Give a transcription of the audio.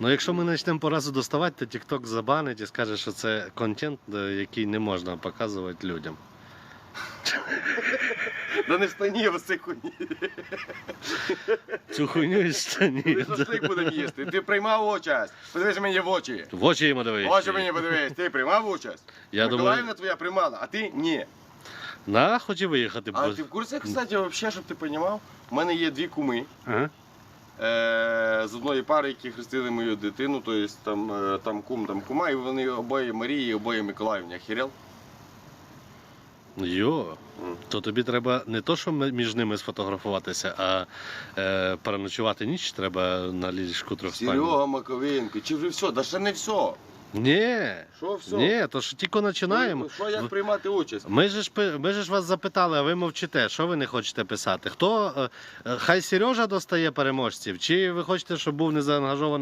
Ну якщо ми почнемо по разу доставати, то TikTok забанить і скаже, що це контент, е, який не можна показувати людям. Да не в штані, хуйні. Цю хуйню і штані. Ми шашлик будемо їсти. Ти приймав участь. Подивись мені в очі. В очі йому В дивись. очі мені подивись. Ти приймав участь? Я Миколаївна думаю, твоя приймала, а ти ні. на хотів виїхати. А ти в курсі, кстати, взагалі, щоб ти розумів, у мене є дві куми. Ага. Е, з одної пари, які хрестили мою дитину, то є там, е, там кум, там кума, і вони обоє Марії, обоє Миколаївні. Охерел? Йо. То тобі треба не то, що між ними сфотографуватися, а е, переночувати ніч треба на ліжку трьохспальному. Серега Маковенко, чи вже все? Да ще не все. Ні. Що все? Ні, то ж тільки починаємо. Ну, Що як приймати участь? Ми ж, пи- ми ж вас запитали, а ви мовчите, що ви не хочете писати? Хто е, е, хай Сережа достає переможців, чи ви хочете, щоб був незаангажований